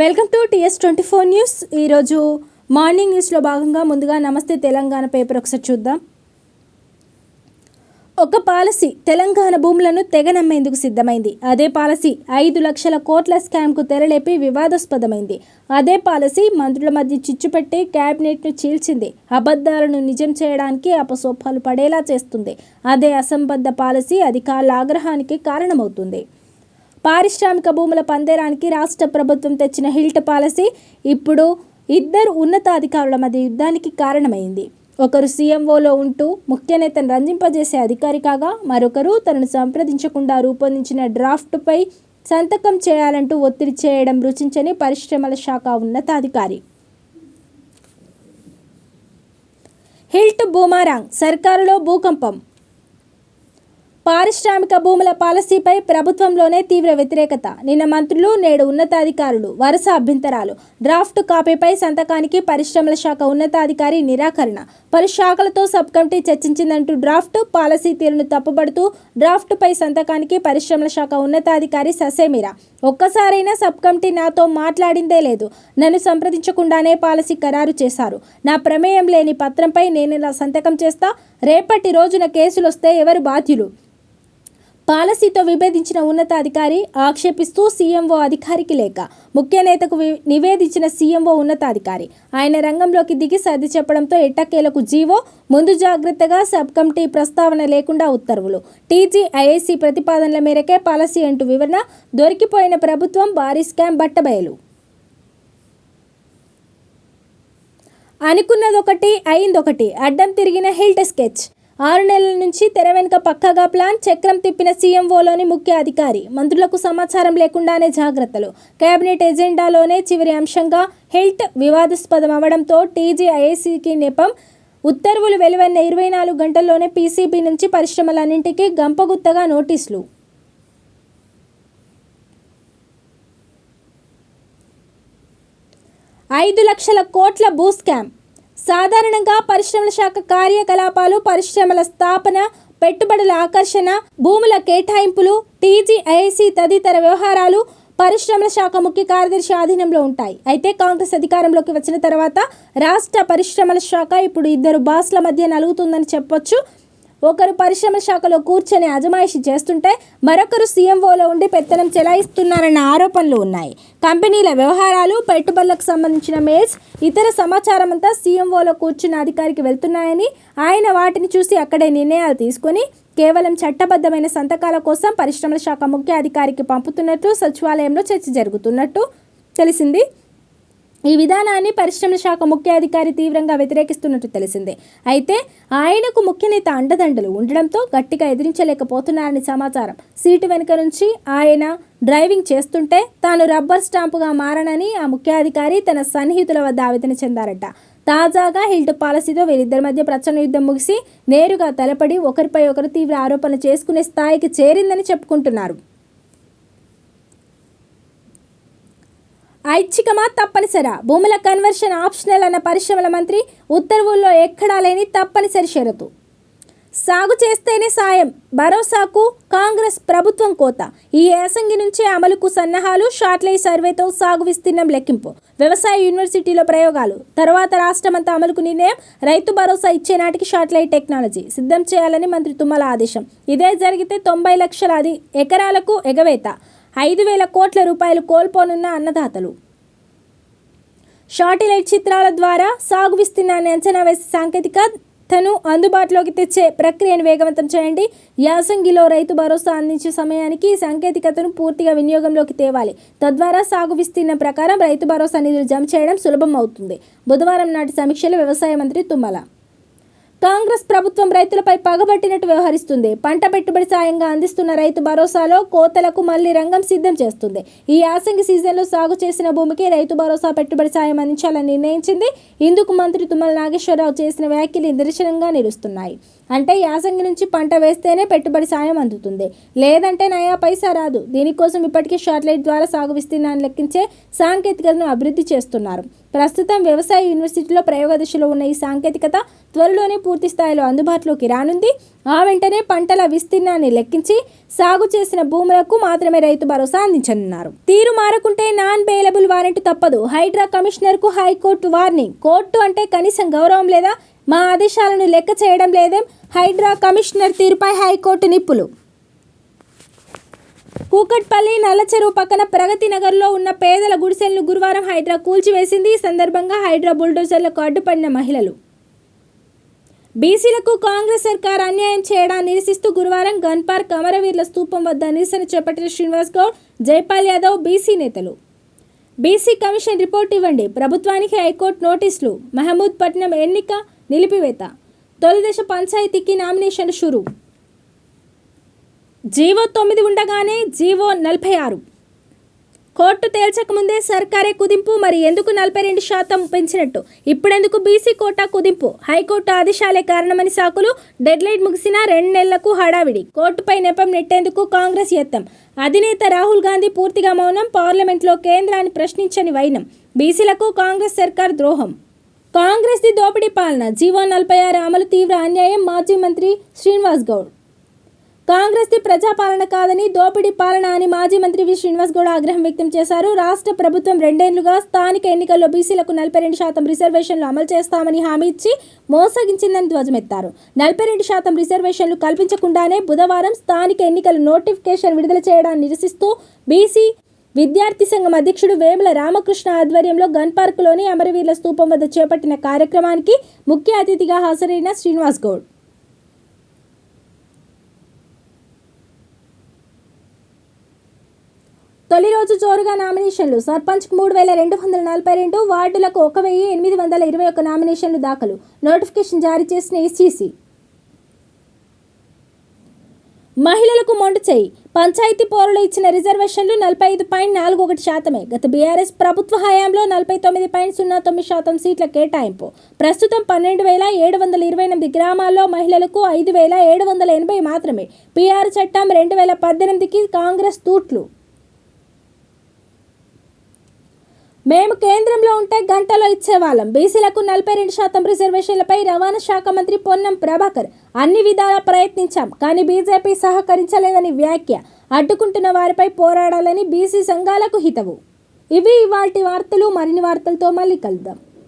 Welcome to TS twenty four news. ఈరోజు morning న్యూస్లో భాగంగా ముందుగా నమస్తే తెలంగాణ పేపర్ ఒకసారి చూద్దాం. ఒక పాలసీ తెలంగాణ భూములను తెగ నమ్మేందుకు సిద్ధమైంది. అదే పాలసీ ఐదు లక్షల కోట్ల స్కామ్కు తెరలేపి వివాదాస్పదమైంది. అదే పాలసీ మంత్రుల మధ్య చిచ్చుపెట్టి క్యాబినెట్ను చీల్చింది. అబద్ధాలను నిజం చేయడానికి అపసోఫాలు పడేలా చేస్తుంది. అదే అసంబద్ధ పాలసీ అధికారుల ఆగ్రహానికి కారణమవుతుంది. పారిశ్రామిక భూముల పందేరానికి రాష్ట్ర ప్రభుత్వం తెచ్చిన హిల్ట్ పాలసీ ఇప్పుడు ఇద్దరు ఉన్నతాధికారుల మధ్య యుద్ధానికి కారణమైంది. ఒకరు సీఎంఓలో ఉంటూ ముఖ్య నేతను రంజింపజేసే అధికారి కాగా మరొకరు తనను సంప్రదించకుండా రూపొందించిన డ్రాఫ్ట్పై సంతకం చేయాలంటూ ఒత్తిడి చేయడం రుచించని పరిశ్రమల శాఖ ఉన్నతాధికారి. హిల్ట్ బూమారాంగ్ సర్కారులో భూకంపం పారిశ్రామిక భూముల పాలసీపై ప్రభుత్వంలోనే తీవ్ర వ్యతిరేకత. నిన్న మంత్రులు నేడు ఉన్నతాధికారులు వరుస అభ్యంతరాలు. డ్రాఫ్ట్ కాపీపై సంతకానికి పరిశ్రమల శాఖ ఉన్నతాధికారి నిరాకరణ. పలు శాఖలతో సబ్ కమిటీ చర్చించిందంటూ డ్రాఫ్ట్ పాలసీ తీరును తప్పుబడుతూ డ్రాఫ్ట్పై సంతకానికి పరిశ్రమల శాఖ ఉన్నతాధికారి ససేమిరా. ఒక్కసారైనా సబ్ కమిటీ నాతో మాట్లాడిందే లేదు. నన్ను సంప్రదించకుండానే పాలసీ ఖరారు చేశారు. నా ప్రమేయం లేని పత్రంపై నేను ఇలా సంతకం చేస్తా? రేపటి రోజున కేసులు వస్తే ఎవరు బాధ్యులు? పాలసీతో విభేదించిన ఉన్నతాధికారి ఆక్షేపిస్తూ సీఎంఓ అధికారికి లేక ముఖ్య నేతకు వి- నివేదించిన సీఎంఓ ఉన్నతాధికారి. ఆయన రంగంలోకి దిగి సర్ది చెప్పడంతో ఎట్టకేలకు జీవో ముందు జాగ్రత్తగా సబ్ కమిటీ ప్రస్తావన లేకుండా ఉత్తర్వులు. టీజీ ఐఐసీ ప్రతిపాదనల మేరకే పాలసీ అంటూ వివరణ దొరికిపోయిన ప్రభుత్వం భారీ స్కామ్ బట్టబయలు. అనుకున్నదొకటి అయిందొకటి అడ్డం తిరిగిన హిల్ట్ స్కెచ్. ఆరు నెలల నుంచి తెర వెనుక పక్కగా ప్లాన్ చక్రం తిప్పిన సీఎంఓలోని ముఖ్య అధికారి. మంత్రులకు సమాచారం లేకుండానే జాగ్రత్తలు. కేబినెట్ ఎజెండాలోనే చివరి అంశంగా హెల్త్ వివాదాస్పదం అవడంతో టీజీఐఏసీకి నెపం. ఉత్తర్వులు వెలువన్న ఇరవై నాలుగు గంటల్లోనే పీసీబీ నుంచి పరిశ్రమలన్నింటికీ గంపగుత్తగా నోటీసులు. ఐదు లక్షల కోట్ల భూ స్కామ్. సాధారణంగా పరిశ్రమల శాఖ కార్యకలాపాలు పరిశ్రమల స్థాపన పెట్టుబడుల ఆకర్షణ భూముల కేటాయింపులు టీజీఐసి తదితర వ్యవహారాలు పరిశ్రమల శాఖ ముఖ్య కార్యదర్శి ఆధీనంలో ఉంటాయి. అయితే కాంగ్రెస్ అధికారంలోకి వచ్చిన తర్వాత రాష్ట్ర పరిశ్రమల శాఖ ఇప్పుడు ఇద్దరు బాస్ల మధ్య నలుగుతుందని చెప్పొచ్చు. ఒకరు పరిశ్రమ శాఖలో కూర్చొని అజమాయిషి చేస్తుంటే మరొకరు సీఎంఓలో ఉండి పెత్తనం చెలాయిస్తున్నారన్న ఆరోపణలు ఉన్నాయి. కంపెనీల వ్యవహారాలు పెట్టుబడులకు సంబంధించిన మెయిల్స్ ఇతర సమాచారం అంతా సీఎంఓలో కూర్చున్న అధికారికి వెళ్తున్నాయని ఆయన వాటిని చూసి అక్కడే నిర్ణయాలు తీసుకొని కేవలం చట్టబద్ధమైన సంతకాల కోసం పరిశ్రమల శాఖ ముఖ్య అధికారికి పంపుతున్నట్లు సచివాలయంలో చర్చ జరుగుతున్నట్టు తెలిసింది. ఈ విధానాన్ని పరిశ్రమల శాఖ ముఖ్య అధికారి తీవ్రంగా వ్యతిరేకిస్తున్నట్టు తెలిసిందే. అయితే ఆయనకు ముఖ్య నేత అండదండలు ఉండడంతో గట్టిగా ఎదిరించలేకపోతున్నారని సమాచారం. సీటు వెనుక నుంచి ఆయన డ్రైవింగ్ చేస్తుంటే తాను రబ్బర్ స్టాంపుగా మారనని ఆ ముఖ్యాధికారి తన సన్నిహితుల వద్ద ఆవేదన చెందారట. తాజాగా హిల్ట్ పాలసీతో వీరిద్దరి మధ్య ప్రచండ యుద్ధం ముగిసి నేరుగా తలపడి ఒకరిపై ఒకరు తీవ్ర ఆరోపణలు చేసుకునే స్థాయికి చేరిందని చెప్పుకుంటున్నారు. ఐచ్ఛికమా తప్పనిసరా? భూముల కన్వర్షన్ ఆప్షనల్ అన్న పరిశ్రమల మంత్రి ఉత్తర్వుల్లో ఎక్కడా లేని తప్పనిసరి షరతు. సాగు చేస్తేనే సాయం. భరోసాకు కాంగ్రెస్ ప్రభుత్వం కోత. ఈ యాసంగి నుంచే అమలుకు సన్నాహాలు షార్ట్లై సర్వేతో సాగు విస్తీర్ణం లెక్కింపు. వ్యవసాయ యూనివర్సిటీలో ప్రయోగాలు. తర్వాత రాష్ట్రమంతా అమలుకు నిర్ణయం. రైతు భరోసా ఇచ్చే నాటికి షార్ట్లైట్ టెక్నాలజీ. సిద్ధం చేయాలని మంత్రి తుమ్మల ఆదేశం. ఇదే జరిగితే తొంభై లక్షల అది ఎకరాలకు ఎగవేత. ఐదు వేల కోట్ల రూపాయలు కోల్పోనున్న అన్నదాతలు. షాటిలైట్ చిత్రాల ద్వారా సాగు విస్తీర్ణాన్ని అంచనా వేసే సాంకేతికతను అందుబాటులోకి తెచ్చే ప్రక్రియను వేగవంతం చేయండి. యాసంగిలో రైతు భరోసా అందించే సమయానికి ఈ సాంకేతికతను పూర్తిగా వినియోగంలోకి తేవాలి. తద్వారా సాగు విస్తీర్ణం ప్రకారం రైతు భరోసా నిధులు జమ చేయడం సులభం అవుతుంది. బుధవారం నాటి సమీక్షలో వ్యవసాయ మంత్రి తుమ్మల. కాంగ్రెస్ ప్రభుత్వం రైతులపై పగబట్టినట్టు వ్యవహరిస్తుంది. పంట పెట్టుబడి సాయంగా అందిస్తున్న రైతు భరోసాలో కోతలకు మళ్ళీ రంగం సిద్ధం చేస్తుంది. ఈ యాసంగి సీజన్లో సాగు చేసిన భూమికి రైతు భరోసా పెట్టుబడి సాయం అందించాలని నిర్ణయించింది. ఇందుకు మంత్రి తుమ్మల నాగేశ్వరరావు చేసిన వ్యాఖ్యలు నిదర్శనంగా నిలుస్తున్నాయి. అంటే యాసంగి నుంచి పంట వేస్తేనే పెట్టుబడి సాయం అందుతుంది. లేదంటే నయా పైసా రాదు. దీనికోసం ఇప్పటికే షార్ట్లైట్ ద్వారా సాగు విస్తీర్ణాన్ని లెక్కించే సాంకేతికతను అభివృద్ధి చేస్తున్నారు. ప్రస్తుతం వ్యవసాయ యూనివర్సిటీలో ప్రయోగ దశలో ఉన్న ఈ సాంకేతికత త్వరలోనే పూర్తి స్థాయిలో అందుబాటులోకి రానుంది. ఆ వెంటనే పంటల విస్తీర్ణాన్ని లెక్కించి సాగు చేసిన భూములకు మాత్రమే రైతు భరోసా అందించనున్నారు. తీరు మారకుంటే నాన్ బెయిలబుల్ వారెంట్ తప్పదు. హైడ్రా కమిషనర్కు హైకోర్టు వార్నింగ్. కోర్టు అంటే కనీసం గౌరవం లేదా? మా ఆదేశాలను లెక్క చేయడం లేదేం? హైడ్రా కమిషనర్ తీరుపై హైకోర్టు నిప్పులు. కూకట్పల్లి నల్లచెరువు పక్కన ప్రగతి నగర్లో ఉన్న పేదల గుడిసెలను గురువారం హైడ్రా కూల్చివేసింది. ఈ సందర్భంగా హైడ్రా బుల్డోజర్లకు అడ్డుపడిన మహిళలు. బీసీలకు కాంగ్రెస్ సర్కార్ అన్యాయం చేయడాన్ని నిరసిస్తూ గురువారం గన్ పార్క్ అమరవీరుల స్తూపం వద్ద నిరసన చేపట్టిన శ్రీనివాస్ గౌడ్ జైపాల్ యాదవ్ బీసీ నేతలు. బీసీ కమిషన్ రిపోర్ట్ ఇవ్వండి. ప్రభుత్వానికి హైకోర్టు నోటీసులు. మహమూద్ పట్నం ఎన్నిక నిలిపివేత. తొలిదశ పంచాయతీకి నామినేషన్ షురూ. జీవో తొమ్మిది ఉండగానే జీవో నలభై ఆరు. కోర్టు తేల్చకముందే సర్కారే కుదింపు మరి ఎందుకు నలభై రెండు శాతం పెంచినట్టు? ఇప్పుడెందుకు బీసీ కోటా కుదింపు? హైకోర్టు ఆదేశాలే కారణమని సాకులు. డెడ్లైట్ ముగిసిన రెండు నెలలకు హడావిడి. కోర్టుపై నెపం నెట్టేందుకు కాంగ్రెస్ యత్నం. అధినేత రాహుల్ గాంధీ పూర్తిగా మౌనం పార్లమెంట్లో కేంద్రాన్ని ప్రశ్నించని వైనం. బీసీలకు కాంగ్రెస్ సర్కార్ ద్రోహం. కాంగ్రెస్ది దోపిడీ పాలన. జీవో నలభై ఆరు అమలు తీవ్ర అన్యాయం మాజీ మంత్రి శ్రీనివాస్ గౌడ్. కాంగ్రెస్ ది ప్రజాపాలన కాదని దోపిడీ పాలన అని మాజీ మంత్రి వి. శ్రీనివాస్ గౌడ్ ఆగ్రహం వ్యక్తం చేశారు. రాష్ట్ర ప్రభుత్వం రెండేళ్ళుగా స్థానిక ఎన్నికల్లో బీసీలకు నలభై రెండు శాతం రిజర్వేషన్లు అమలు చేస్తామని హామీ ఇచ్చి మోసగించిందని ధ్వజమెత్తారు. నలభై రెండు శాతం రిజర్వేషన్లు కల్పించకుండానే బుధవారం స్థానిక ఎన్నికల నోటిఫికేషన్ విడుదల చేయడాన్ని నిరసిస్తూ బీసీ విద్యార్థి సంఘం అధ్యక్షుడు వేముల రామకృష్ణ ఆధ్వర్యంలో గన్ పార్కులోని అమరవీరుల స్తూపం వద్ద చేపట్టిన కార్యక్రమానికి ముఖ్య అతిథిగా హాజరైన శ్రీనివాస్ గౌడ్. తొలి రోజు జోరుగా నామినేషన్లు. సర్పంచ్కు మూడు వేల రెండు వందల నలభై రెండు వార్డులకు ఒక వెయ్యి ఎనిమిది వందల ఇరవై ఒక్క నామినేషన్లు దాఖలు. నోటిఫికేషన్ జారీ చేసిన ఎస్సీసీ మహిళలకు మొండు చేయి. పంచాయతీ పౌరులు ఇచ్చిన రిజర్వేషన్లు నలభై ఐదు పాయింట్ నాలుగు ఒకటి శాతమే. గత బీఆర్ఎస్ ప్రభుత్వ హయాంలో నలభై తొమ్మిది పాయింట్ సున్నా తొమ్మిది శాతం సీట్ల కేటాయింపు. ప్రస్తుతం పన్నెండు వేల ఏడు వందల ఇరవై ఎనిమిది గ్రామాల్లో మహిళలకు ఐదు వేల ఏడు వందల ఎనభై మాత్రమే. పీఆర్ చట్టం రెండు వేల పద్దెనిమిదికి కాంగ్రెస్ తూట్లు. మేము కేంద్రంలో ఉంటే గంటలో ఇచ్చేవాళ్ళం. బీసీలకు నలభై రెండు శాతం రిజర్వేషన్లపై రవాణా శాఖ మంత్రి పొన్నం ప్రభాకర్ అన్ని విధాలా ప్రయత్నించాం. కానీ బీజేపీ సహకరించలేదని వ్యాఖ్య. అడ్డుకుంటున్న వారిపై పోరాడాలని బీసీ సంఘాలకు హితవు. ఇవి ఇవాల్టి వార్తలు. మరిన్ని వార్తలతో మళ్ళీ కలుద్దాం.